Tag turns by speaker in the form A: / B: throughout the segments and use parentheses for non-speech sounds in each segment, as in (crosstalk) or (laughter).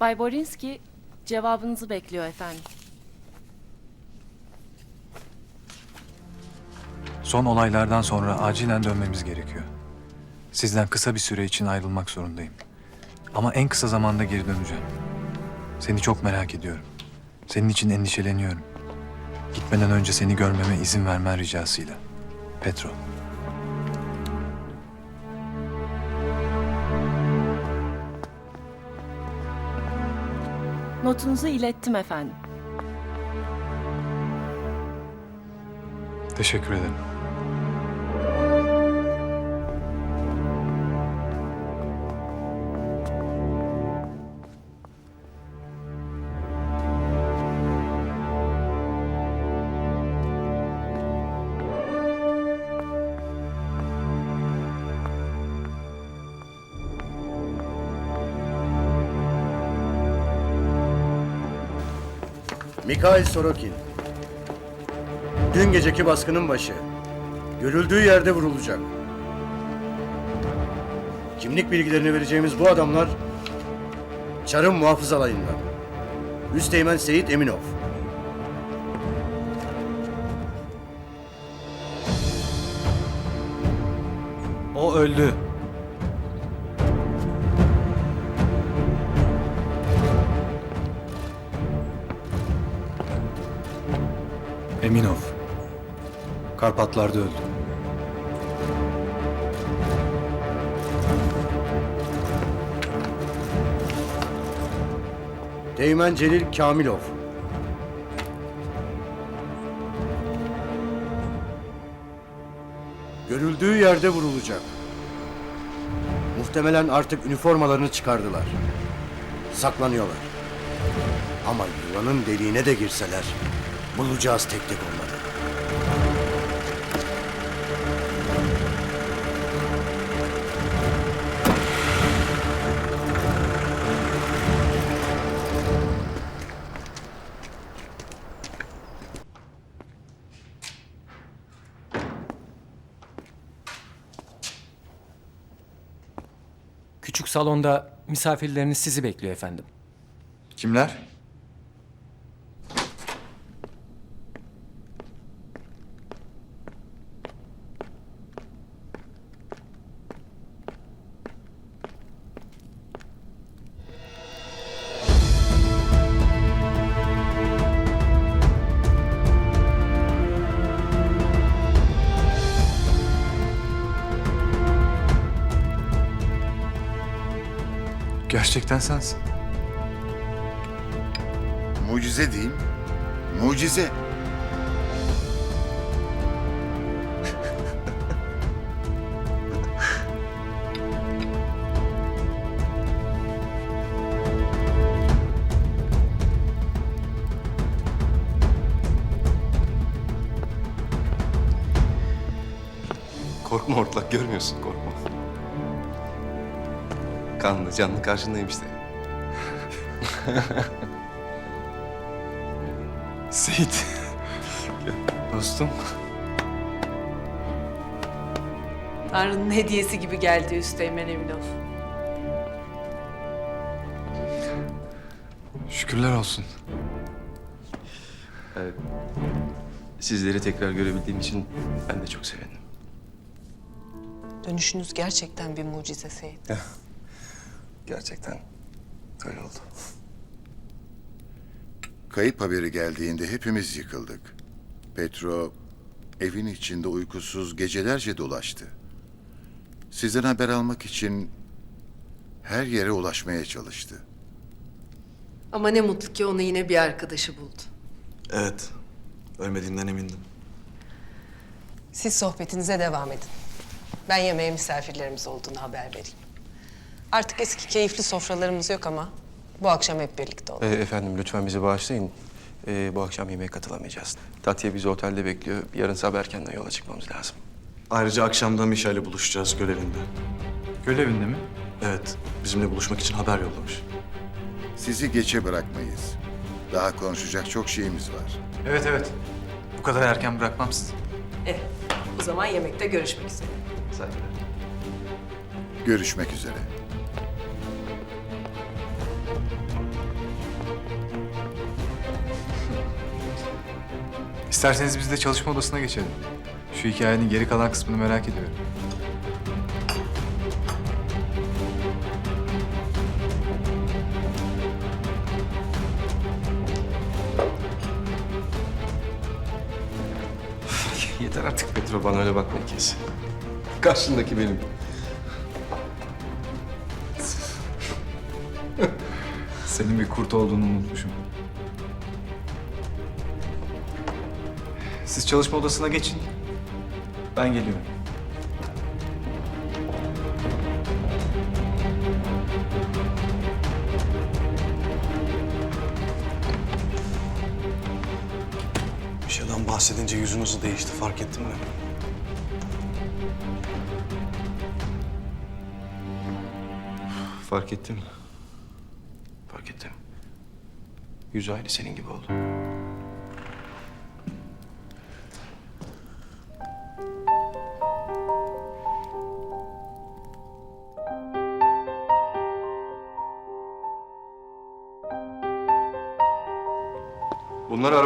A: Bay Borinski cevabınızı bekliyor efendim.
B: Son olaylardan sonra acilen dönmemiz gerekiyor. Sizden kısa bir süre için ayrılmak zorundayım. Ama en kısa zamanda geri döneceğim. Seni çok merak ediyorum. Senin için endişeleniyorum. Gitmeden önce seni görmeme izin vermen ricasıyla. Petro.
A: Notunuzu ilettim efendim.
B: Teşekkür ederim.
C: Mikhail Sorokin. Dün geceki baskının başı. Görüldüğü yerde vurulacak. Kimlik bilgilerini vereceğimiz bu adamlar Çar'ın muhafız alayından. Üsteğmen Seyit Eminov.
B: O öldü. Eminov. Karpatlar'da öldü.
C: Teğmen Celil Kamilov. Görüldüğü yerde vurulacak. Muhtemelen artık üniformalarını çıkardılar. Saklanıyorlar. Ama yılanın deliğine de girseler bulacağız tek tek onları.
D: Küçük salonda misafirleriniz sizi bekliyor efendim.
B: Kimler? Gerçekten sensin.
E: Mucize diyeyim. Mucize.
F: Korkma ortlak görmüyorsun korkma. Kanlı canlı karşındayım işte. (laughs)
B: Seyit.
F: Dostum.
G: Tanrı'nın hediyesi gibi geldi Üsteğmen Eminov.
B: Şükürler olsun.
F: Sizleri tekrar görebildiğim için ben de çok sevindim.
G: Dönüşünüz gerçekten bir mucize Seyit.
F: Gerçekten öyle oldu.
E: Kayıp haberi geldiğinde hepimiz yıkıldık. Petro evin içinde uykusuz gecelerce dolaştı. Sizden haber almak için her yere ulaşmaya çalıştı.
G: Ama ne mutlu ki onu yine bir arkadaşı buldu.
H: Evet. Ölmediğinden emindim.
G: Siz sohbetinize devam edin. Ben yemeğe misafirlerimiz olduğunu haber vereyim. Artık eski keyifli sofralarımız yok ama bu akşam hep birlikte olalım.
F: Ee, efendim lütfen bizi bağışlayın. Ee, bu akşam yemeğe katılamayacağız. Tatya bizi otelde bekliyor. Yarın sabah erkenden yola çıkmamız lazım.
H: Ayrıca akşamda Mişel'le buluşacağız görevinde.
B: Göl evinde mi?
H: Evet, bizimle buluşmak için haber yollamış.
E: Sizi geçe bırakmayız. Daha konuşacak çok şeyimiz var.
B: Evet evet. Bu kadar erken bırakmam sizi.
G: Eh, o zaman yemekte görüşmek üzere.
F: Saygılar.
E: Görüşmek üzere.
B: İsterseniz biz de çalışma odasına geçelim. Şu hikayenin geri kalan kısmını merak ediyorum. (laughs)
F: Yeter artık Petro bana öyle bakma kes. Karşındaki benim.
B: Senin bir kurt olduğunu unutmuşum. Siz çalışma odasına geçin. Ben geliyorum.
H: Bir şeyden bahsedince yüzün hızı değişti fark ettin mi?
F: Fark ettim. Fark ettim. Yüzü aynı senin gibi oldu.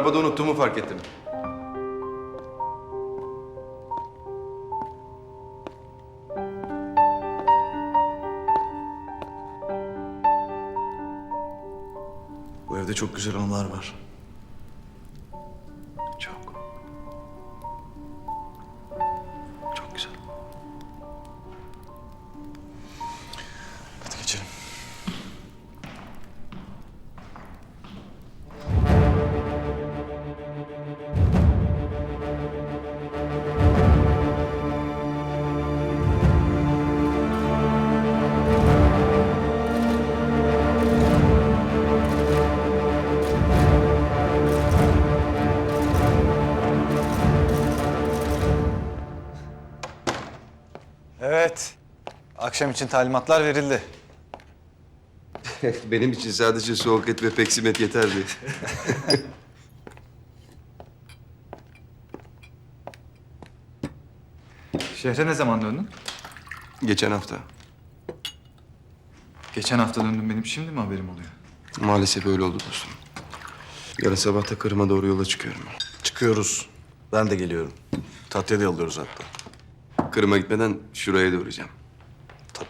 F: Arabada unuttuğumu fark ettim.
H: Bu evde çok güzel anılar var.
F: Çok.
B: Akşam için talimatlar verildi. (laughs)
F: Benim için sadece soğuk et ve peksimet yeterdi. (laughs)
B: Şehre ne zaman döndün?
F: Geçen hafta.
B: Geçen hafta döndüm benim şimdi mi haberim oluyor?
F: Maalesef öyle oldu dostum. Yarın sabah da Kırım'a doğru yola çıkıyorum.
H: Çıkıyoruz. Ben de geliyorum. Tatlıya da yolluyoruz hatta.
F: Kırım'a gitmeden şuraya da uğrayacağım.
H: Tabii.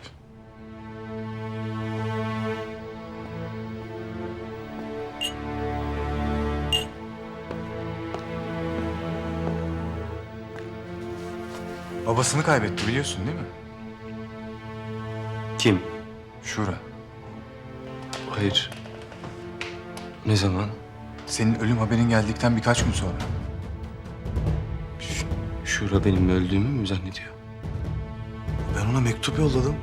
B: Babasını kaybetti biliyorsun değil mi?
F: Kim?
B: Şura.
F: Hayır. Ne zaman?
B: Senin ölüm haberin geldikten birkaç gün sonra.
F: Şura benim öldüğümü mü zannediyor?
H: Ben ona mektup yolladım.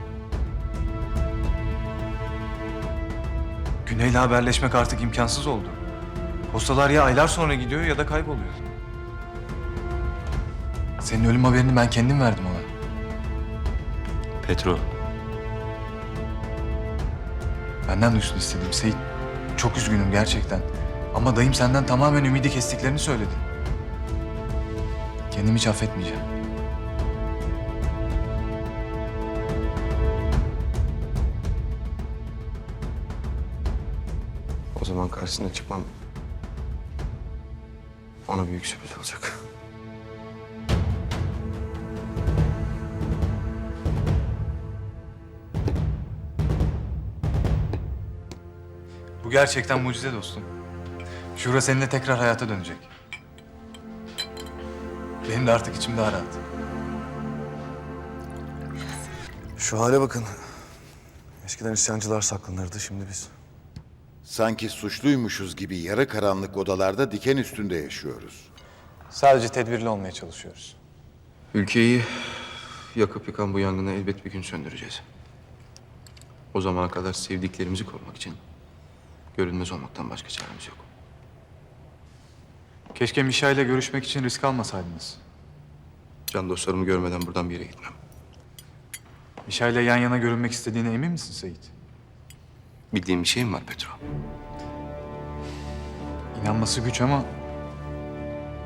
B: Güney'le haberleşmek artık imkansız oldu. Postalar ya aylar sonra gidiyor ya da kayboluyor. Senin ölüm haberini ben kendim verdim ona.
F: Petro.
B: Benden duysun istedim Seyit. Çok üzgünüm gerçekten. Ama dayım senden tamamen ümidi kestiklerini söyledi. Kendimi hiç affetmeyeceğim.
F: Karşısına çıkmam ona büyük sürpriz olacak.
B: Bu gerçekten mucize dostum. Şura seninle tekrar hayata dönecek. Benim de artık içim daha rahat.
H: Şu hale bakın. Eskiden isyancılar saklanırdı şimdi biz.
E: Sanki suçluymuşuz gibi yarı karanlık odalarda diken üstünde yaşıyoruz.
B: Sadece tedbirli olmaya çalışıyoruz.
F: Ülkeyi yakıp yıkan bu yangını elbet bir gün söndüreceğiz. O zamana kadar sevdiklerimizi korumak için görünmez olmaktan başka çaremiz yok.
B: Keşke Mişa ile görüşmek için risk almasaydınız.
F: Can dostlarımı görmeden buradan bir yere gitmem.
B: Mişa ile yan yana görünmek istediğine emin misin Seyit?
F: Bildiğim bir şey mi var Petro?
B: İnanması güç ama...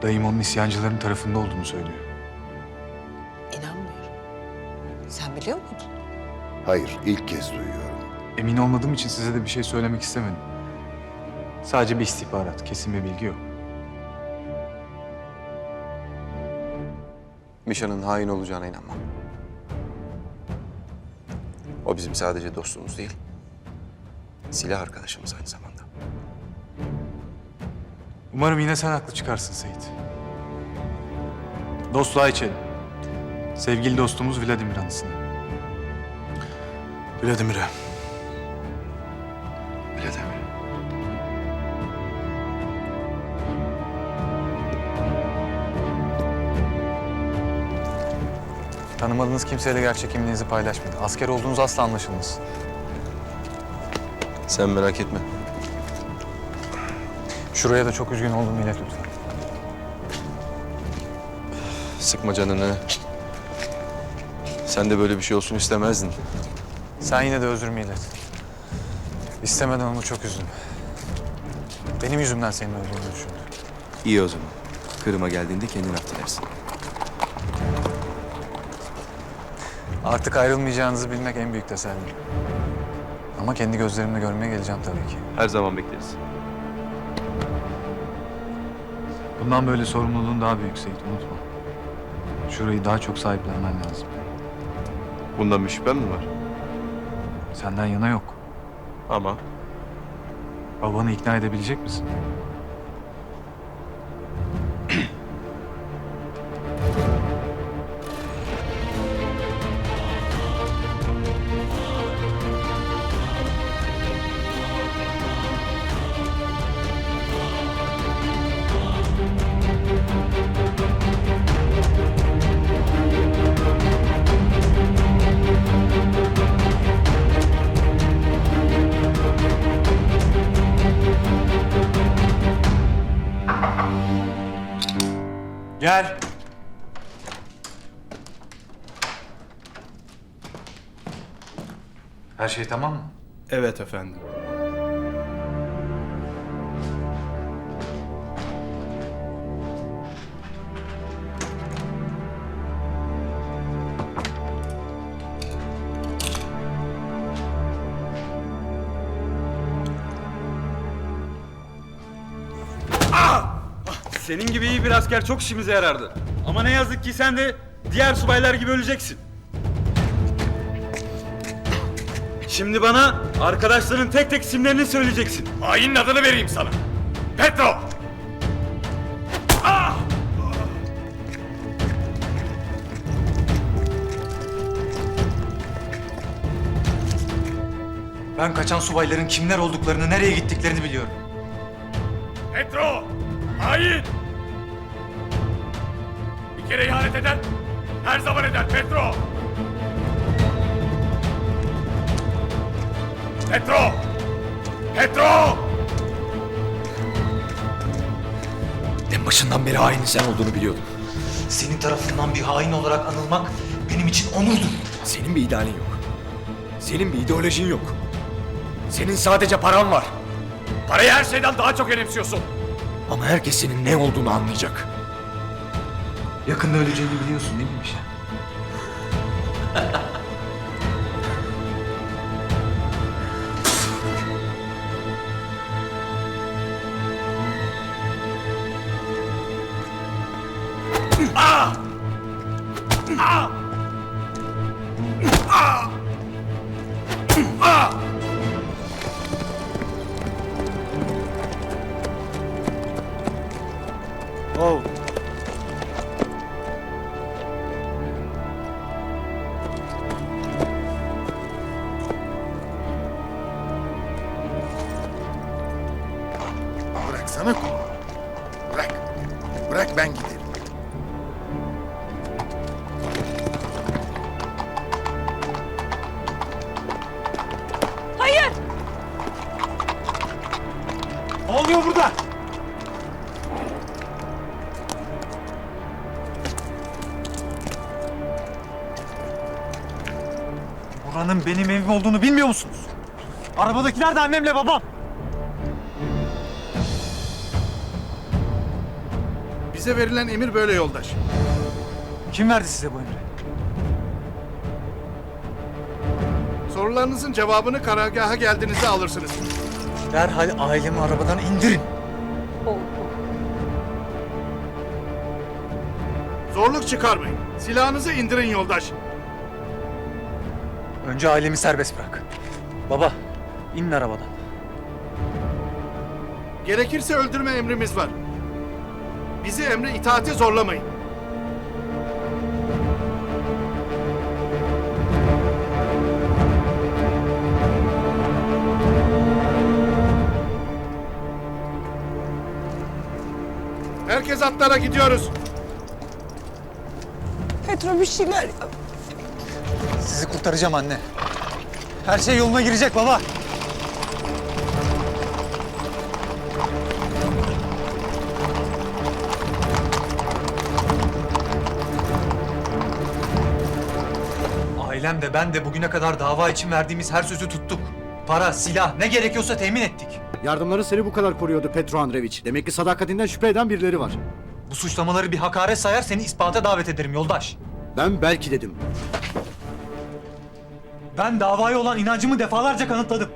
B: Dayım onun isyancıların tarafında olduğunu söylüyor.
G: İnanmıyorum. Sen biliyor muydun?
E: Hayır, ilk kez duyuyorum.
B: Emin olmadığım için size de bir şey söylemek istemedim. Sadece bir istihbarat, kesin bir bilgi yok.
F: Mişan'ın hain olacağına inanmam. O bizim sadece dostumuz değil, silah arkadaşımız aynı zamanda.
B: Umarım yine sen haklı çıkarsın Seyit. Dostluğa içelim. Sevgili dostumuz Vladimir anısına.
H: Vladimir'e.
F: Vladimir.
B: Tanımadığınız kimseyle gerçek kimliğinizi paylaşmayın. Asker olduğunuz asla anlaşılmaz.
F: Sen merak etme.
B: Şuraya da çok üzgün olduğumu ilet lütfen.
F: Sıkma canını. Sen de böyle bir şey olsun istemezdin.
B: Sen yine de özrümü ilet. İstemeden onu çok üzdüm. Benim yüzümden senin öldüğünü düşündü.
F: İyi o zaman. Kırım'a geldiğinde kendin affedersin.
B: Artık ayrılmayacağınızı bilmek en büyük teselli. Ama kendi gözlerimle görmeye geleceğim tabii ki.
F: Her zaman bekleriz.
B: Bundan böyle sorumluluğun daha büyük Seyit, unutma. Şurayı daha çok sahiplenmen lazım.
F: Bundan bir şüphen mi var?
B: Senden yana yok.
F: Ama
B: Babanı ikna edebilecek misin? Şey tamam mı?
I: Evet efendim.
J: Senin gibi iyi bir asker çok işimize yarardı. Ama ne yazık ki sen de diğer subaylar gibi öleceksin. Şimdi bana arkadaşların tek tek isimlerini söyleyeceksin. Hainin adını vereyim sana. Petro!
B: Ben kaçan subayların kimler olduklarını, nereye gittiklerini biliyorum.
J: Petro! Hain! Bir kere ihanet eden her zaman eder Petro! Petro! Petro!
I: En başından beri hainin sen olduğunu biliyordum.
K: Senin tarafından bir hain olarak anılmak benim için onurdur.
I: Senin bir idealin yok. Senin bir ideolojin yok. Senin sadece paran var.
J: Parayı her şeyden daha çok önemsiyorsun.
I: Ama herkes senin ne olduğunu anlayacak.
B: Yakında öleceğini biliyorsun değil mi Mişa? Buranın benim evim olduğunu bilmiyor musunuz?
J: Arabadakiler de annemle babam.
I: Bize verilen emir böyle yoldaş.
B: Kim verdi size bu emri?
I: Sorularınızın cevabını karargaha geldiğinizde alırsınız.
B: Derhal ailemi arabadan indirin.
I: Zorluk çıkarmayın. Silahınızı indirin yoldaş.
B: Önce ailemi serbest bırak. Baba, inin arabadan.
I: Gerekirse öldürme emrimiz var. Bizi emre itaate zorlamayın. Herkes atlara gidiyoruz.
G: Petro bir şeyler yap.
B: Sizi kurtaracağım anne. Her şey yoluna girecek baba. Ailem de ben de bugüne kadar dava için verdiğimiz her sözü tuttuk. Para, silah ne gerekiyorsa temin ettik.
C: Yardımları seni bu kadar koruyordu Petro Andreviç. Demek ki sadakatinden şüphe eden birileri var.
B: Bu suçlamaları bir hakaret sayar seni ispata davet ederim yoldaş.
C: Ben belki dedim.
B: Ben davaya olan inancımı defalarca kanıtladım.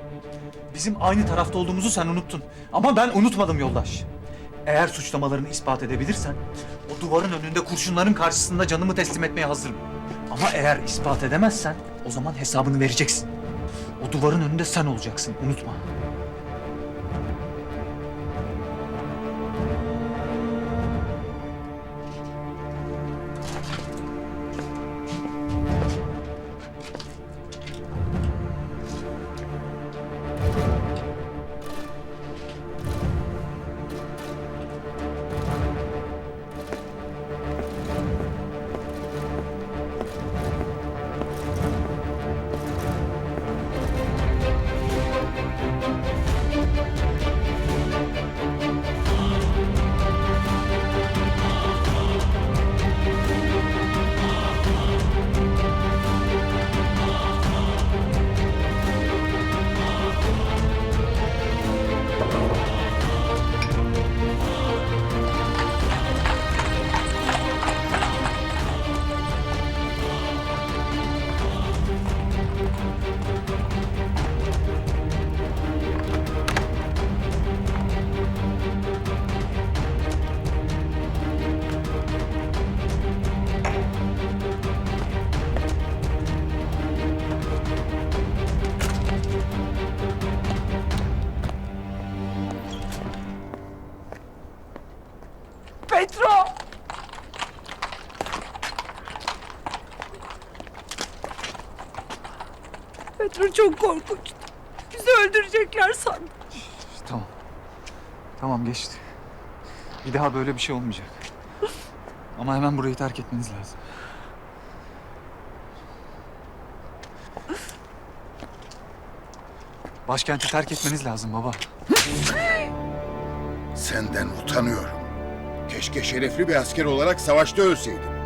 B: Bizim aynı tarafta olduğumuzu sen unuttun. Ama ben unutmadım yoldaş. Eğer suçlamalarını ispat edebilirsen, o duvarın önünde kurşunların karşısında canımı teslim etmeye hazırım. Ama eğer ispat edemezsen, o zaman hesabını vereceksin. O duvarın önünde sen olacaksın, unutma.
G: Çok korkunç. Bizi öldürecekler sandım.
B: Tamam. Tamam geçti. Bir daha böyle bir şey olmayacak. Ama hemen burayı terk etmeniz lazım. Başkenti terk etmeniz lazım baba.
E: Senden utanıyorum. Keşke şerefli bir asker olarak savaşta ölseydin.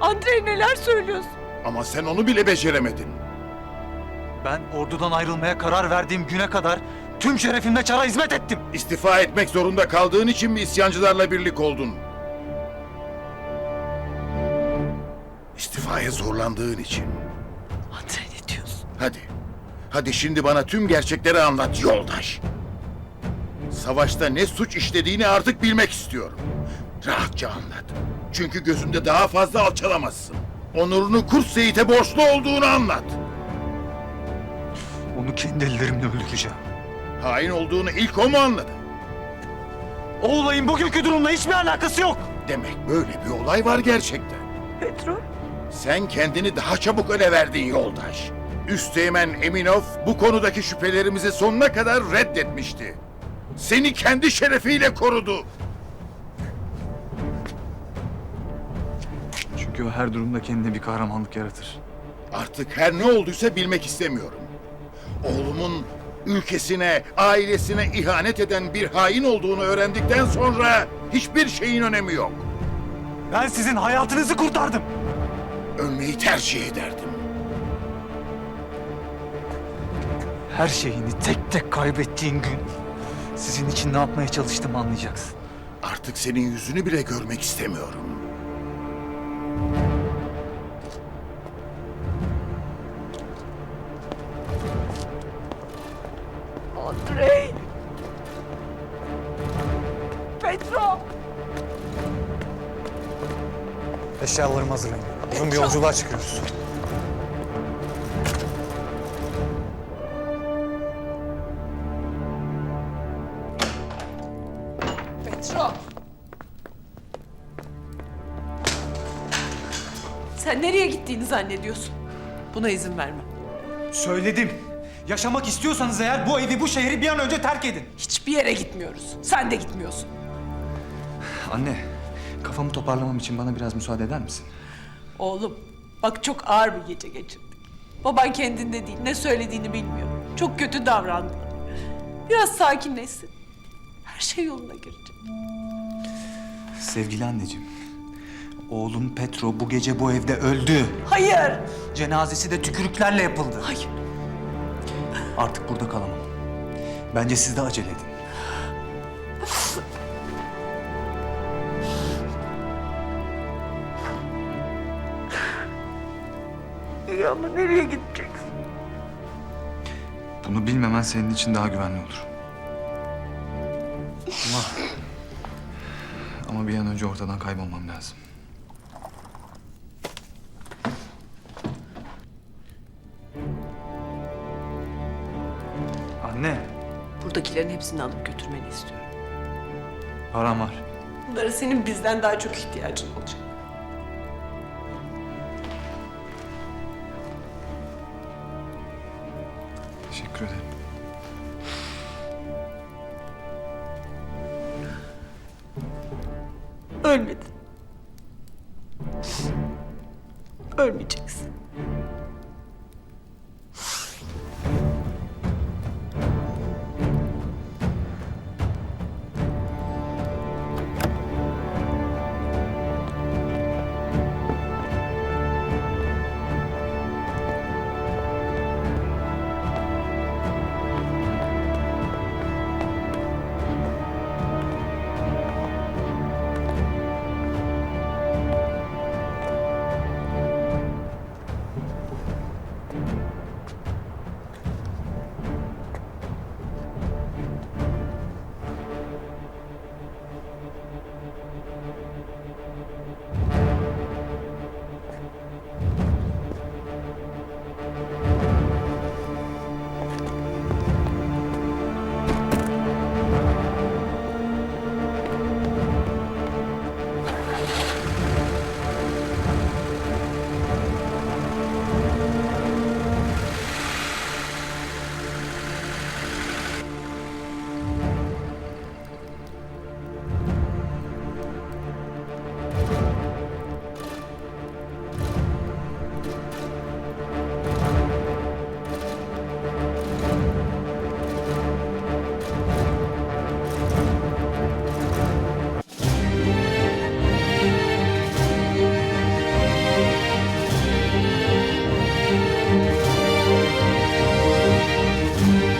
G: Andrei neler söylüyorsun?
E: Ama sen onu bile beceremedin.
B: Ben ordudan ayrılmaya karar verdiğim güne kadar tüm şerefimle çara hizmet ettim.
E: İstifa etmek zorunda kaldığın için mi isyancılarla birlik oldun? İstifaya zorlandığın için.
G: Andrei ne diyorsun?
E: Hadi. Hadi şimdi bana tüm gerçekleri anlat yoldaş. Savaşta ne suç işlediğini artık bilmek istiyorum. Rahatça anlat. Çünkü gözümde daha fazla alçalamazsın. Onurunu Kurt Seyit'e borçlu olduğunu anlat.
B: Onu kendi ellerimle öldüreceğim.
E: Hain olduğunu ilk o mu anladı?
B: O olayın bugünkü durumla hiçbir alakası yok.
E: Demek böyle bir olay var gerçekten.
G: Petro?
E: Sen kendini daha çabuk öne verdin yoldaş. Üsteğmen Eminov bu konudaki şüphelerimizi sonuna kadar reddetmişti. Seni kendi şerefiyle korudu.
B: Çünkü o her durumda kendine bir kahramanlık yaratır.
E: Artık her ne olduysa bilmek istemiyorum. Oğlumun ülkesine, ailesine ihanet eden bir hain olduğunu öğrendikten sonra hiçbir şeyin önemi yok.
B: Ben sizin hayatınızı kurtardım.
E: Ölmeyi tercih ederdim.
B: Her şeyini tek tek kaybettiğin gün sizin için ne yapmaya çalıştığımı anlayacaksın.
E: Artık senin yüzünü bile görmek istemiyorum.
G: Andrei! Petro!
L: Eşyalarımı hazırlayın. Uzun bir yolculuğa çıkıyoruz.
K: Petro.
M: Sen nereye gittiğini zannediyorsun?
K: Buna izin vermem.
B: Söyledim. Yaşamak istiyorsanız eğer bu evi, bu şehri bir an önce terk edin.
K: Hiçbir yere gitmiyoruz. Sen de gitmiyorsun.
G: Anne, kafamı toparlamam için bana biraz müsaade eder misin?
K: Oğlum, bak çok ağır bir gece geçirdik. Baban kendinde değil, ne söylediğini bilmiyor. Çok kötü davrandı. Biraz sakinleşsin. Her şey yoluna girecek.
B: Sevgili anneciğim, oğlum Petro bu gece bu evde öldü.
K: Hayır,
B: Cenazesi de tükürüklerle yapıldı.
K: hayır.
B: Artık burada kalamam. Bence siz de acele edin.
K: İyi ama nereye gideceksin?
G: Bunu bilmemen senin için daha güvenli olur. Ama... Ama bir an önce ortadan kaybolmam lazım.
K: Buradakilerin hepsini alıp götürmeni istiyorum.
G: Param var.
K: Bunlara senin bizden daha çok ihtiyacın olacak.